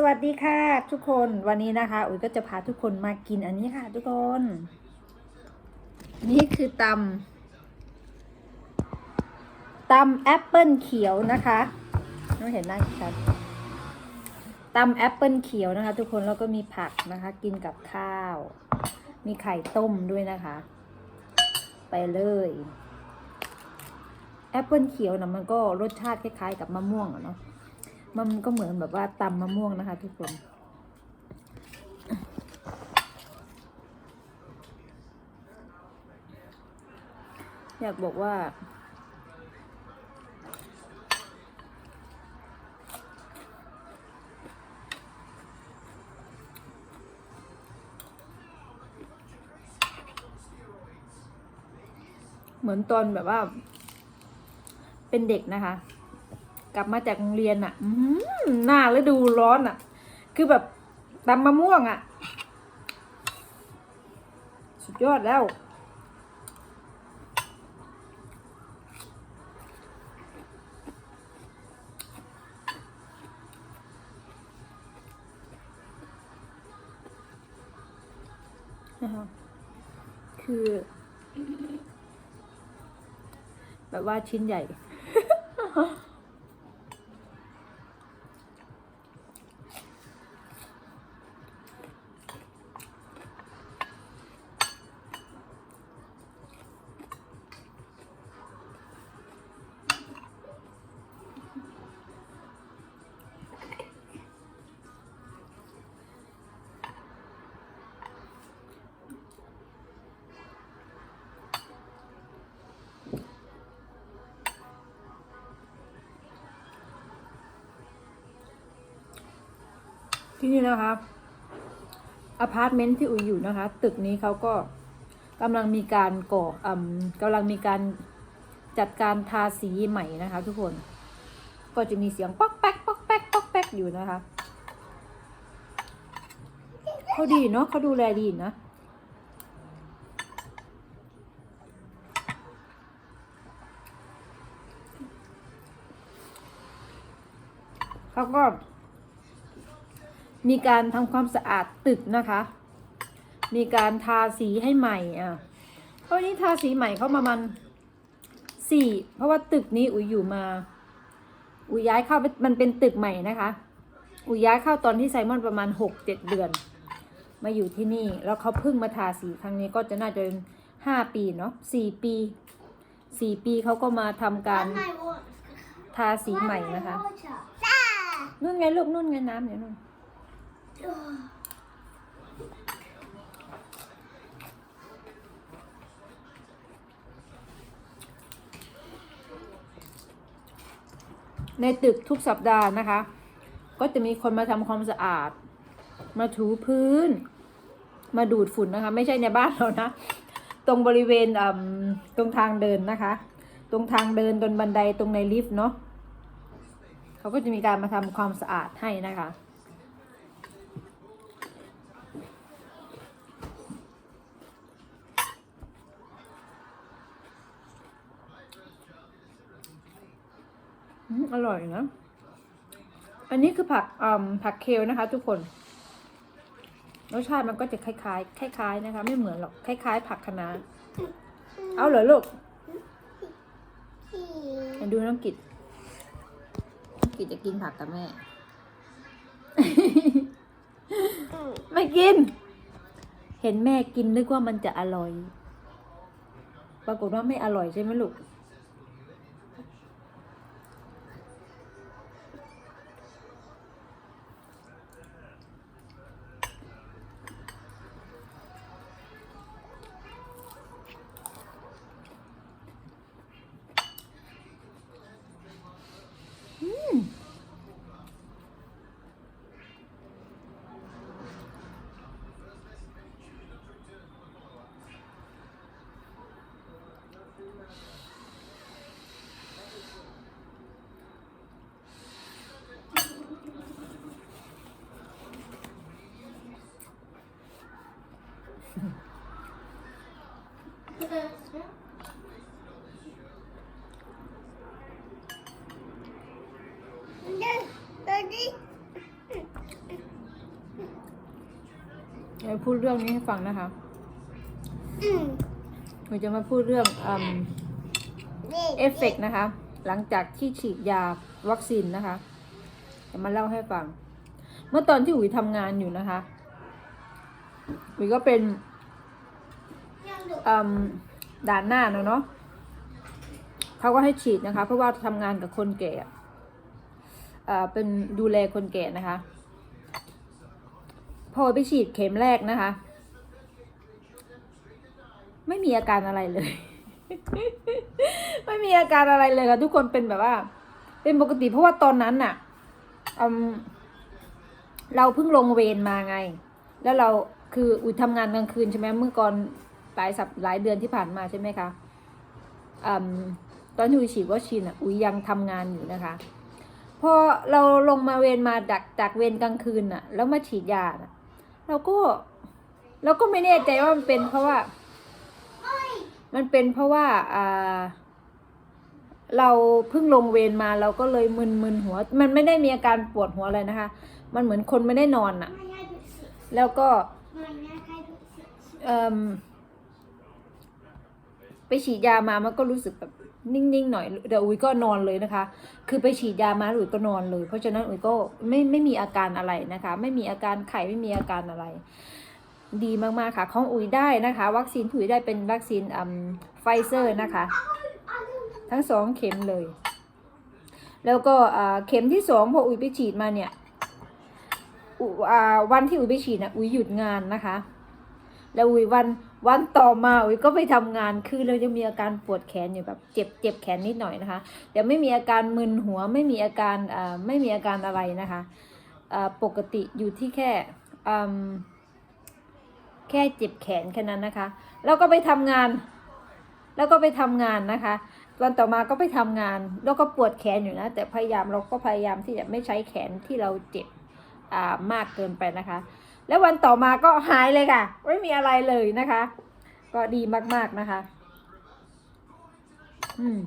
สวัสดีค่ะทุกคนวันนี้นะคะอุ๋ยก็จะพาทุกคนมากินอันนี้ค่ะ ทุกคน นี่คือตำตำแอปเปิลเขียวนะคะน้องเห็นหน้าชัดตำแอปเปิลเขียวนะคะ ทุกคนแล้วก็มีผักนะคะ กินกับข้าว มีไข่ต้มด้วยนะคะ ไปเลยแอปเปิลเขียวนะมันก็รสชาติคล้ายๆกับมะม่วงอะเนาะ มันก็เหมือนแบบว่าตำมะม่วงนะคะ ทุกคน อยากบอกว่า เหมือนตอนแบบว่า เป็นเด็กนะคะ กลับมาจากโรงเรียนอะ่ะอื้อหือหน้าฤดูร้อนอะ่ะ คือแบบตำมะม่วงอะ่ะ สุดยอดแล้วนะคะคือ แบบว่าชิ้นใหญ่ ที่นี่นะคะอพาร์ตเมนต์ที่อุ๋ยอยู่นะคะ ตึกนี้เขาก็กำลังมีการก่ออืมกำลังมีการจัดการทาสีใหม่นะคะ ทุกคน ก็จะมีเสียงป๊อกแป๊กป๊อกแป๊กป๊อกแป๊กอยู่นะคะเขาดีเนาะเขาดูแลดีนะเขาก็ มีการทำความสะอาดตึกนะคะ มีการทาสีให้ใหม่อะเพราะนี้ทาสีใหม่เขาประมาณสี่เพราะว่าตึกนี้อุ๋ยอยู่มา อุ๋ยย้ายเข้าไปมันเป็นตึกใหม่นะคะ อุ๋ยย้ายเข้าตอนที่ไซมอนประมาณหกเจ็ดเดือน มาอยู่ที่นี่ แล้วเขาเพิ่งมาทาสีครั้งนี้ก็จะน่าจะเป็นห้าปีเนาะสี่ปีสี่ปีเขาก็มาทำการทาสีใหม่นะคะ นู่นไงลูกนู่นไงน้ำเนี่ยนู่น ในตึกทุกสัปดาห์นะคะ ก็จะมีคนมาทำความสะอาด มาถูพื้น มาดูดฝุ่นนะคะ ไม่ใช่ในบ้านเรานะ ตรงบริเวณตรงทางเดินนะคะ ตรงทางเดินตรงบันไดตรงในลิฟต์เนาะเขาก็จะมีการมาทำความสะอาดให้นะคะ อืมอร่อยนะ อันนี้คือผักอ่าผักเคลนะคะ ทุกคน รสชาติมันก็จะคล้ายๆ คล้าย ๆ นะคะ ไม่เหมือนหรอก คล้าย ๆ ผักคะน้าเอาเหรอลูกมาดูน้องกิจน้องกิจจะกินผักกับแม่ ไม่กิน เห็นแม่กินนึกว่ามันจะอร่อย ปรากฏว่าไม่อร่อยใช่ไหมลูก เดี๋ยวพูดเรื่องนี้ให้ฟังนะคะอืมหนูจะมาพูดเรื่องอืมนี่เอฟเฟกต์นะคะ หลังจากที่ฉีดยาวัคซีนนะคะ จะมาเล่าให้ฟัง เมื่อตอนที่อุ๋ยทำงานอยู่นะคะ อุ๋ยก็เป็นด่านหน้าเนอะเนาะเขาก็ให้ฉีดนะคะ เพราะว่าทำงานกับคนแก่อ่าเป็นดูแลคนแก่นะคะ พอไปฉีดเข็มแรกนะคะ ไม่มีอาการอะไรเลย ไม่มีอาการอะไรเลยค่ะทุกคนเป็นแบบว่า เป็นปกติเพราะว่าตอนนั้นน่ะอืมเราเพิ่งลงเวรมาไง แล้วเรา คืออุยทำงานกลางคืนใช่ไหมเมื่อก่อนหลายสัปหลายเดือนที่ผ่านมาใช่ไหมคะอมตอนที่อุยฉีดวัคซีนอะอุยยังทำงานอยู่นะคะพอเราลงมาเวรมาดักจากเวรกลางคืนน่ะ แล้วมาฉีดยาน่ะเราก็เราก็ไม่แน่ใจว่ามันเป็นเพราะว่า มันเป็นเพราะว่าอ่าเราเพิ่งลงเวรมาเราก็เลยมึนๆหัว มันไม่ได้มีอาการปวดหัวอะไรนะคะ มันเหมือนคนไม่ได้นอนอะแล้วก็ เอ่มไปฉีดยามามันก็รู้สึกแบบนิ่งๆหน่อยเดี๋ยวอุ้ยก็นอนเลยนะคะ คือไปฉีดยามาอุ้ยก็นอนเลย เพราะฉะนั้นอุ้ยก็ไม่ไม่มีอาการอะไรนะคะ ไม่มีอาการไข้ไม่มีอาการอะไร ดีมากๆค่ะ ของอุ้ยได้นะคะ วัคซีนที่อุ้ยได้เป็นวัคซีนอืมไฟเซอร์นะคะ ทั้งสองเข็มเลย แล้วก็เข็มที่สองพออุ้ยไปฉีดมาเนี่ย วันที่อุ้ยไปฉีดนะอุ้ยหยุดงานนะคะ แล้วอุ้ยวันวันต่อมาอุ้ยก็ไปทำงานคือเราจะมีอาการปวดแขนอยู่แบบเจ็บเจ็บแขนนิดหน่อยนะคะ แต่ไม่มีอาการมึนหัวไม่มีอาการอ่าไม่มีอาการอะไรนะคะอ่าปกติอยู่ที่แค่อืมแค่เจ็บแขนแค่นั้นนะคะ แล้วก็ไปทำงาน แล้วก็ไปทำงานนะคะวันต่อมาก็ไปทำงาน แล้วก็ปวดแขนอยู่นะ แต่พยายามเราก็พยายามที่จะไม่ใช้แขนที่เราเจ็บ มากเกินไปนะคะ แล้ววันต่อมาก็หายเลยค่ะ ไม่มีอะไรเลยนะคะ ก็ดีมากๆนะคะ อืม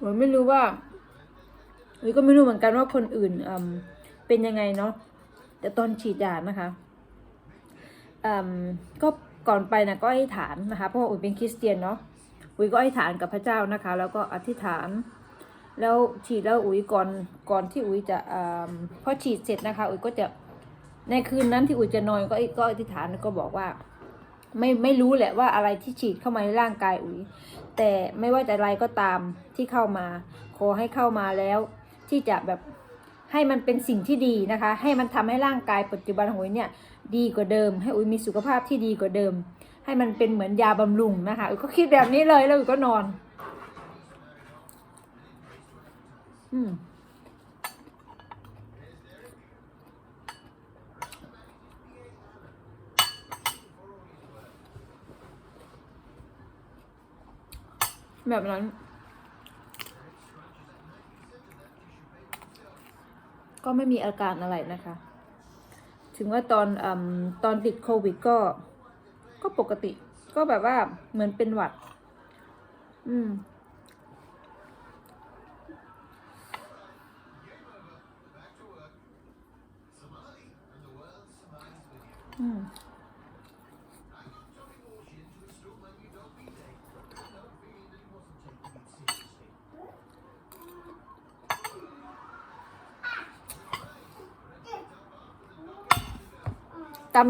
ผมไม่รู้ว่าหรือก็ไม่รู้เหมือนกันว่าคนอื่นอืมเป็นยังไงเนาะแต่ตอนฉีดยานะคะอืมก็ก่อนไปนะก็อธิษฐานนะคะเพราะว่าอุ๋ยเป็นคริสเตียนเนาะอุ๋ยก็อธิษฐานกับพระเจ้านะคะ แล้วก็อธิษฐาน แล้วฉีดแล้วอุ๋ยก่อนก่อนที่อุ๋ยจะอ่าพอฉีดเสร็จนะคะ อุ๋ยก็จะในคืนนั้นที่อุ๋ยจะนอนก็ก็อธิษฐานก็บอกว่า ไม่ไม่รู้แหละว่าอะไรที่ฉีดเข้ามาในร่างกายอุ๋ย แต่ไม่ว่าจะอะไรก็ตามที่เข้ามา ขอให้เข้ามาแล้ว ที่จะแบบให้มันเป็นสิ่งที่ดีนะคะ ให้มันทำให้ร่างกายปัจจุบันของอุ๋ยเนี่ยดีกว่าเดิม ให้อุ๋ยมีสุขภาพที่ดีกว่าเดิม ให้มันเป็นเหมือนยาบำรุงนะคะอุ๋ยก็คิดแบบนี้เลยแล้วอุ๋ยก็นอน อืมแบบนั้น ก็ไม่มีอาการอะไรนะคะ ถึงว่าตอนอมตอนติดโควิดก็ ก็ปกติ ก็แบบว่าเหมือนเป็นหวัด อืม ตำ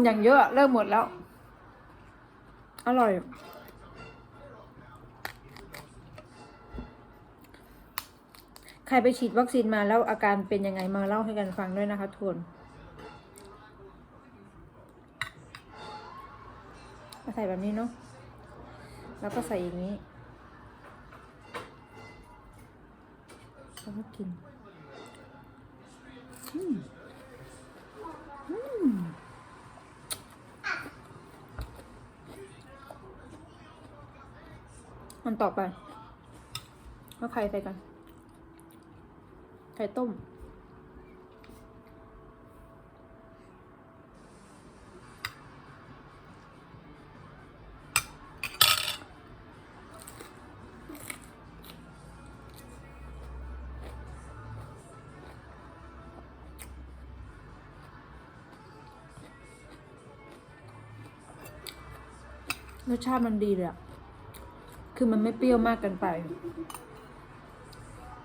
อย่างเยอะเริ่มหมดแล้ว อร่อย ใครไปฉีดวัคซีนมาแล้วอาการเป็นยังไงมาเล่าให้กันฟังด้วยนะคะทุกคนก็ ใส่แบบนี้เนาะแล้วก็ใส่อย่างนี้แล้วก็กินอืมอืมมันต่อไปแล้วไข่ใส่กันไข่ต้ม รสชาติมันดีเลยอะคือมันไม่เปรี้ยวมากเกินไป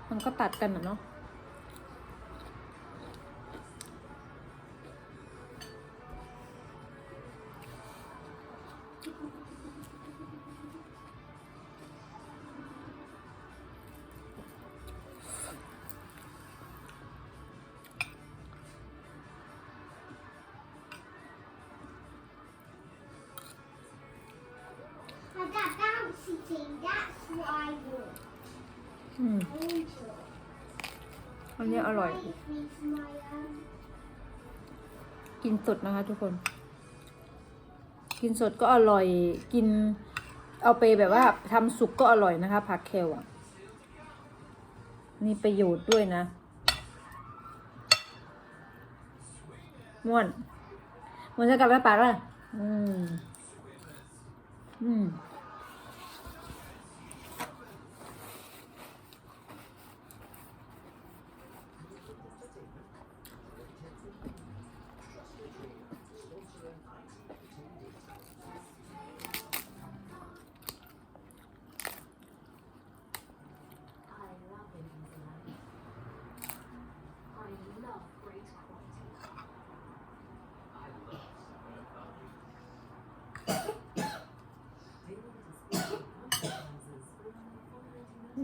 มันก็ตัดกันอะเนาะ bouncy That's why you're อืม angel. อันนี้อร่อย Wait, it's my um. กินสดนะคะทุกคน กินสดก็อร่อย กิน เอาไปแบบว่าทำสุกก็อร่อยนะคะผักเคลอะ มีประโยชน์ด้วยนะ ม่วนม่วนจะกลับไปปากเลยอืม อืม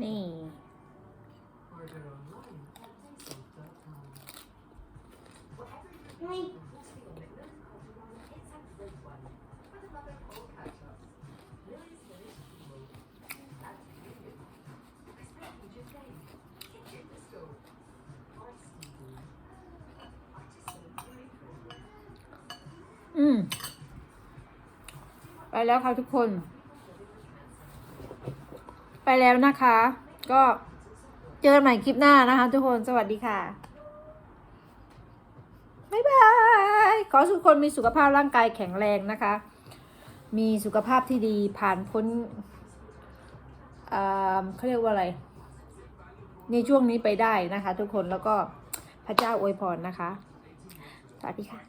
นี่ Wait, Disco อืม ไป แล้วค่ะทุกคน ไปแล้วนะคะ ก็เจอกันใหม่คลิปหน้านะคะ ทุกคนสวัสดีค่ะบ๊ายบาย ขอทุกคนมีสุขภาพร่างกายแข็งแรงนะคะ มีสุขภาพที่ดีผ่านพ้นอ่าเขาเรียกว่าอะไร ในช่วงนี้ไปได้นะคะ ทุกคนแล้วก็พระเจ้าอวยพรนะคะ สวัสดีค่ะ